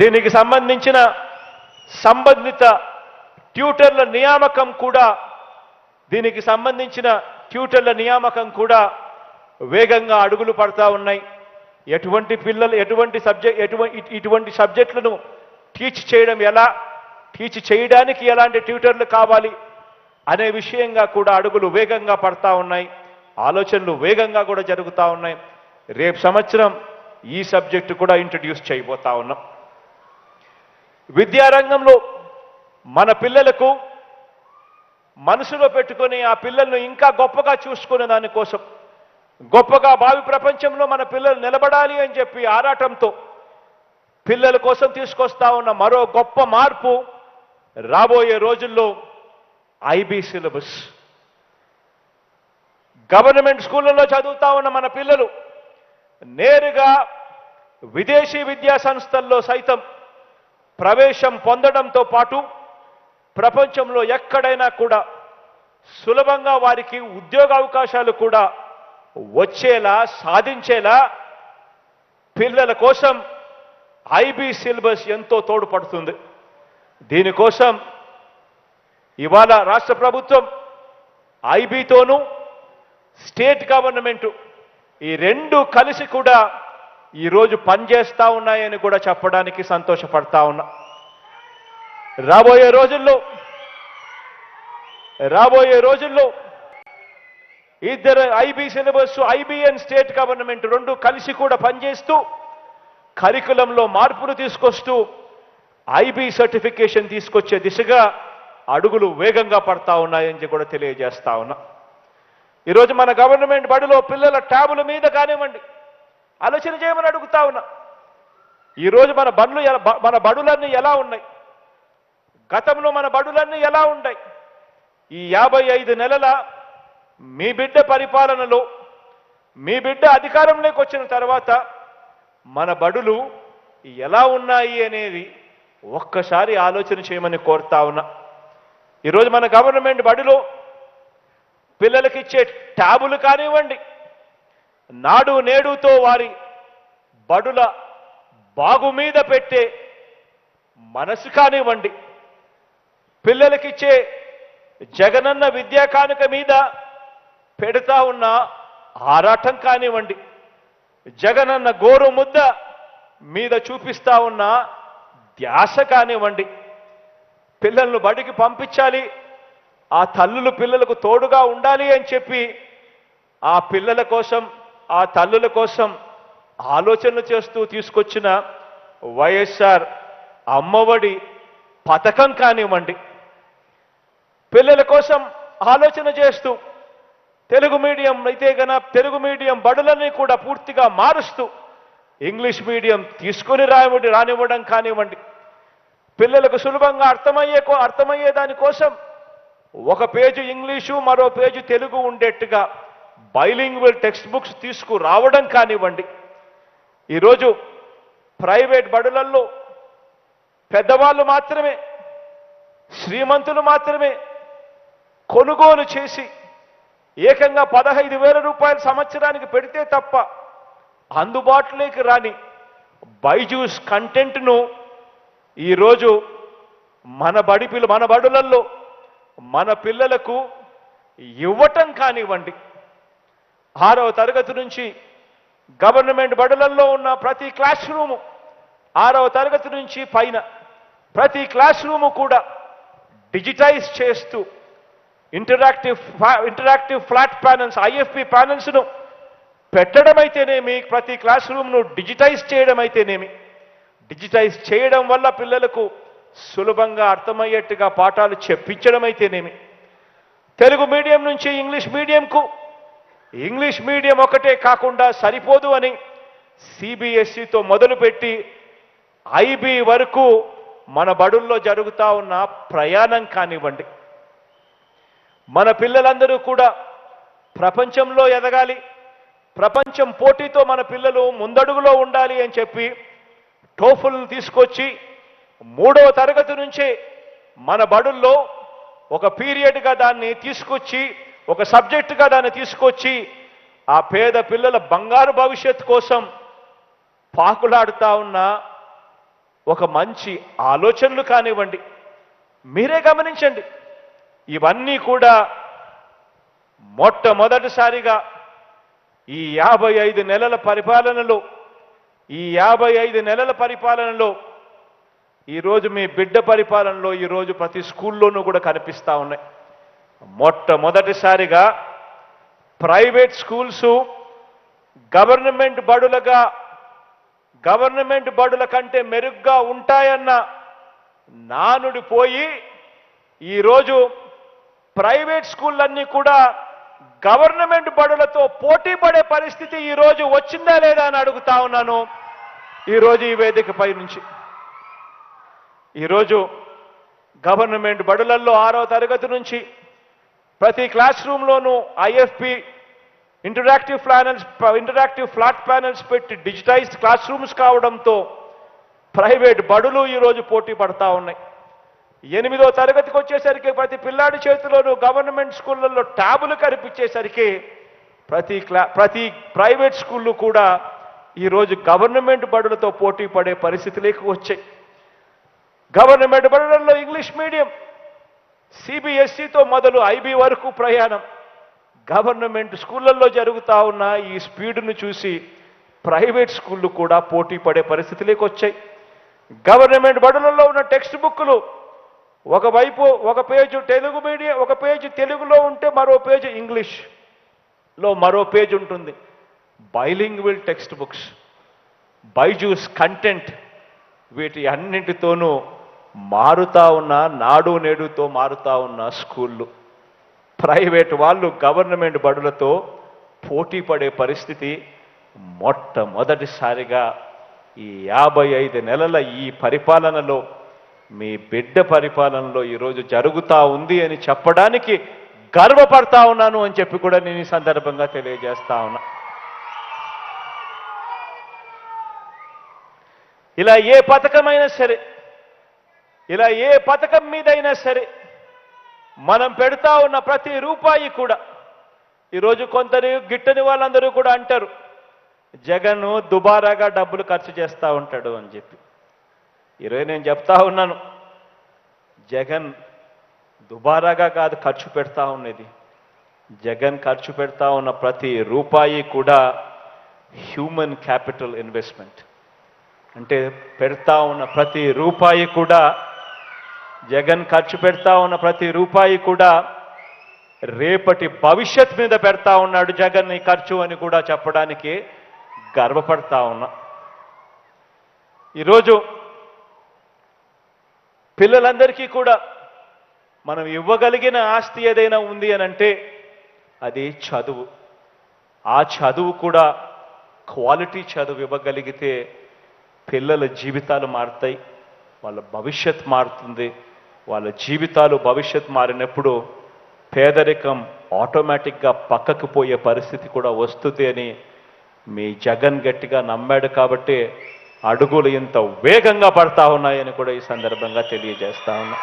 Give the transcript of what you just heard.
దీనికి సంబంధించిన సంబంధిత ట్యూటర్ల నియామకం కూడా దీనికి సంబంధించిన ట్యూటర్ల నియామకం కూడా వేగంగా అడుగులు పడతా ఉన్నాయి. ఎటువంటి పిల్లలు ఎటువంటి సబ్జెక్ట్ ఎటువంటి ఇటువంటి సబ్జెక్టులను టీచ్ చేయడం ఎలా టీచ్ చేయడానికి ఎలాంటి ట్యూటర్లు కావాలి అనే విషయంగా కూడా అడుగులు వేగంగా పడతా ఉన్నాయి. ఆలోచనలు వేగంగా కూడా జరుగుతూ ఉన్నాయి. రేపు సంవత్సరం ఈ సబ్జెక్టు కూడా ఇంట్రడ్యూస్ చేయబోతా ఉన్నాం. విద్యారంగంలో మన పిల్లలకు మనసులో పెట్టుకొని ఆ పిల్లలను ఇంకా గొప్పగా చూసుకునే దానికోసం గొప్పగా భావి ప్రపంచంలో మన పిల్లలు నిలబడాలి అని చెప్పి ఆరాటంతో పిల్లల కోసం తీసుకొస్తా ఉన్న మరో గొప్ప మార్పు రాబోయే రోజుల్లో ఐబీ సిలబస్. గవర్నమెంట్ స్కూళ్ళలో చదువుతా ఉన్న మన పిల్లలు నేరుగా విదేశీ విద్యా సంస్థల్లో సైతం ప్రవేశం పొందడంతో పాటు ప్రపంచంలో ఎక్కడైనా కూడా సులభంగా వారికి ఉద్యోగ అవకాశాలు కూడా వచ్చేలా సాధించేలా పిల్లల కోసం ఐబీ సిలబస్ ఎంతో తోడ్పడుతుంది. దీనికోసం ఇవాళ రాష్ట్ర ప్రభుత్వం ఐబీతోనూ స్టేట్ గవర్నమెంటు ఈ రెండు కలిసి కూడా ఈరోజు పనిచేస్తూ ఉన్నాయని కూడా చెప్పడానికి సంతోషపడతా ఉన్నా. రాబోయే రోజుల్లో రాబోయే రోజుల్లో ఇద్దరు IB syllabus IB and state government రెండు కలిసి కూడా పనిచేస్తూ కరికులంలో మార్పులు తీసుకొస్తూ ఐబీ సర్టిఫికేషన్ తీసుకొచ్చే దిశగా అడుగులు వేగంగా పడతా ఉన్నాయని కూడా తెలియజేస్తా ఉన్నా. ఈరోజు మన గవర్నమెంట్ బడిలో పిల్లల ట్యాబుల మీద కానివ్వండి ఆలోచన చేయమని అడుగుతా ఉన్నా. ఈరోజు మన బండ్లు ఎలా- మన బడులన్నీ ఎలా ఉన్నాయి? గతంలో మన బడులన్నీ ఎలా ఉన్నాయి ఈ యాభై ఐదు నెలల మీ బిడ్డ పరిపాలనలో మీ బిడ్డ అధికారంలోకి వచ్చిన తర్వాత మన బడులు ఎలా ఉన్నాయి అనేది ఒక్కసారి ఆలోచన చేయమని కోరుతా ఉన్నా. ఈరోజు మన గవర్నమెంట్ బడిలో పిల్లలకి ఇచ్చే ట్యాబులు కానివ్వండి నాడు నేడుతో వారి బడుల బాగు మీద పెట్టే మనసు కానివ్వండి పిల్లలకిచ్చే జగనన్న విద్యా కానుక మీద పెడతా ఉన్న ఆరాటం కానివ్వండి జగనన్న గోరు ముద్ద మీద చూపిస్తా ఉన్న ధ్యాస కానివ్వండి పిల్లలను బడికి పంపించాలి ఆ తల్లులు పిల్లలకు తోడుగా ఉండాలి అని చెప్పి ఆ పిల్లల కోసం ఆ తల్లుల కోసం ఆలోచనలు చేస్తూ తీసుకొచ్చిన వైఎస్ఆర్ అమ్మఒడి పథకం కానివ్వండి. పిల్లల కోసం ఆలోచన చేస్తూ తెలుగు మీడియం అయితే గన తెలుగు మీడియం బడులని కూడా పూర్తిగా మారుస్తూ ఇంగ్లీష్ మీడియం తీసుకొని రాయబడి రానివ్వడం కానివ్వండి. పిల్లలకు సులభంగా అర్థమయ్యే కో- అర్థమయ్యే దానికోసం ఒక పేజీ ఇంగ్లీషు మరో పేజీ తెలుగు ఉండేట్టుగా బైలింగ్వల్ టెక్స్ట్ బుక్స్ తీసుకురావడం కానివ్వండి. ఈరోజు ప్రైవేట్ బడులల్లో పెద్దవాళ్ళు మాత్రమే శ్రీమంతులు మాత్రమే కొనుగోలు చేసి ఏకంగా పదహైదు వేల రూపాయల సంవత్సరానికి పెడితే తప్ప అందుబాటులోకి రాని బైజూస్ కంటెంట్ను ఈరోజు మన బడి పిల్ల మన బడులలో మన పిల్లలకు ఇవ్వటం కానివ్వండి. ఆరవ తరగతి నుంచి గవర్నమెంట్ బడులలో ఉన్న ప్రతి క్లాస్ రూము ఆరవ తరగతి నుంచి పైన ప్రతి క్లాస్ రూము కూడా డిజిటైజ్ చేస్తూ interactive interactive flat panels IFP ప్యానల్స్ను పెట్టడం అయితేనేమి ప్రతి క్లాస్ రూమ్ను డిజిటైజ్ చేయడం అయితేనేమి డిజిటైజ్ చేయడం వల్ల పిల్లలకు సులభంగా అర్థమయ్యేట్టుగా పాఠాలు చెప్పించడం అయితేనేమి తెలుగు మీడియం నుంచి ఇంగ్లీష్ మీడియంకు ఇంగ్లీష్ మీడియం ఒకటే కాకుండా సరిపోదు అని సిబిఎస్ఈతో మొదలుపెట్టి ఐబీ వరకు మన బడుల్లో జరుగుతూ ఉన్న ప్రయాణం కానివ్వండి. మన పిల్లలందరూ కూడా ప్రపంచంలో ఎదగాలి ప్రపంచం పోటీతో మన పిల్లలు ముందడుగులో ఉండాలి అని చెప్పి టోఫుల్ తీసుకొచ్చి మూడవ తరగతి నుంచే మన బడుల్లో ఒక పీరియడ్గా దాన్ని తీసుకొచ్చి ఒక సబ్జెక్టుగా దాన్ని తీసుకొచ్చి ఆ పేద పిల్లల బంగారు భవిష్యత్తు కోసం పాకులాడుతా ఉన్న ఒక మంచి ఆలోచనలు కానివ్వండి మీరే గమనించండి. ఇవన్నీ కూడా మొట్టమొదటిసారిగా ఈ యాభై ఐదు నెలల పరిపాలనలో ఈ యాభై ఐదు నెలల పరిపాలనలో ఈరోజు మీ బిడ్డ పరిపాలనలో ఈరోజు ప్రతి స్కూల్లోనూ కూడా కనిపిస్తూ ఉన్నాయి. మొట్టమొదటిసారిగా ప్రైవేట్ స్కూల్స్ గవర్నమెంట్ బడులుగా గవర్నమెంట్ బడుల కంటే మెరుగ్గా ఉంటాయన్న నానుడి పోయి ఈరోజు ప్రైవేట్ స్కూళ్ళన్నీ కూడా గవర్నమెంట్ బడులతో పోటీ పడే పరిస్థితి ఈరోజు వచ్చిందా లేదా అని అడుగుతా ఉన్నాను. ఈరోజు ఈ వేదికపై నుంచి. ఈరోజు గవర్నమెంట్ బడులల్లో ఆరో తరగతి నుంచి ప్రతి class రూమ్లోనూ IFP interactive panels interactive flat panels పెట్టి డిజిటైజ్డ్ క్లాస్ రూమ్స్ కావడంతో ప్రైవేట్ బడులు ఈరోజు పోటీ పడతా ఉన్నాయి. ఎనిమిదో తరగతికి వచ్చేసరికి ప్రతి పిల్లాడి చేతిలోనూ గవర్నమెంట్ స్కూళ్ళల్లో ట్యాబులు కనిపించేసరికి ప్రతి క్లా ప్రతి ప్రైవేట్ స్కూళ్ళు కూడా ఈరోజు గవర్నమెంట్ బడులతో పోటీ పడే పరిస్థితులకు వచ్చాయి. గవర్నమెంట్ బడులలో ఇంగ్లీష్ మీడియం సిబిఎస్ఈతో మొదలు ఐబీ వరకు ప్రయాణం. గవర్నమెంట్ స్కూళ్ళల్లో జరుగుతూ ఉన్న ఈ స్పీడ్ను చూసి ప్రైవేట్ స్కూళ్ళు కూడా పోటీ పడే పరిస్థితులకు వచ్చాయి. గవర్నమెంట్ బడులలో ఉన్న టెక్స్ట్ బుక్లు ఒకవైపు ఒక పేజు తెలుగు మీడియం ఒక పేజీ తెలుగులో ఉంటే మరో పేజీ ఇంగ్లీష్లో మరో పేజ్ ఉంటుంది. Bilingual text books Byju's content వీటి అన్నింటితోనూ మారుతా ఉన్న నాడు నేడుతో మారుతా ఉన్న స్కూళ్ళు. ప్రైవేట్ వాళ్ళు గవర్నమెంట్ బడులతో పోటీ పడే పరిస్థితి మొట్టమొదటిసారిగా ఈ యాభై ఐదు నెలల ఈ పరిపాలనలో మీ బిడ్డ పరిపాలనలో ఈరోజు జరుగుతూ ఉంది అని చెప్పడానికి గర్వపడతా ఉన్నాను అని చెప్పి కూడా నేను ఈ సందర్భంగా తెలియజేస్తా ఉన్నా. ఇలా ఏ పథకమైనా సరే ఇలా ఏ పథకం మీదైనా సరే మనం పెడతా ఉన్న ప్రతి రూపాయి కూడా ఈరోజు కొందరు గిట్టని వాళ్ళందరూ కూడా అంటారు జగన్ దుబారాగా డబ్బులు ఖర్చు చేస్తూ ఉంటాడు అని చెప్పి. ఈరోజు నేను చెప్తా ఉన్నాను జగన్ దుబారాగా కాదు ఖర్చు పెడతా ఉన్నది. జగన్ ఖర్చు పెడతా ఉన్న ప్రతి రూపాయి కూడా హ్యూమన్ క్యాపిటల్ ఇన్వెస్ట్మెంట్. అంటే పెడతా ఉన్న ప్రతి రూపాయి కూడా జగన్ ఖర్చు పెడతా ఉన్న ప్రతి రూపాయి కూడా రేపటి భవిష్యత్ మీద పెడతా ఉన్నాడు జగన్ ఈ ఖర్చు అని కూడా చెప్పడానికి గర్వపడతా ఉన్నా. ఈరోజు పిల్లలందరికీ కూడా మనం ఇవ్వగలిగిన ఆస్తి ఏదైనా ఉంది అని అంటే అది చదువు. ఆ చదువు కూడా క్వాలిటీ చదువు ఇవ్వగలిగితే పిల్లల జీవితాలు మారుతాయి వాళ్ళ భవిష్యత్ మారుతుంది. వాళ్ళ జీవితాలు భవిష్యత్ మారినప్పుడు పేదరికం ఆటోమేటిక్గా పక్కకు పోయే పరిస్థితి కూడా వస్తుంది అని మీ జగన్ గట్టిగా నమ్మాడు కాబట్టి అడుగులు ఇంత వేగంగా పడతా ఉన్నాయని కూడా ఈ సందర్భంగా తెలియజేస్తా ఉన్నా.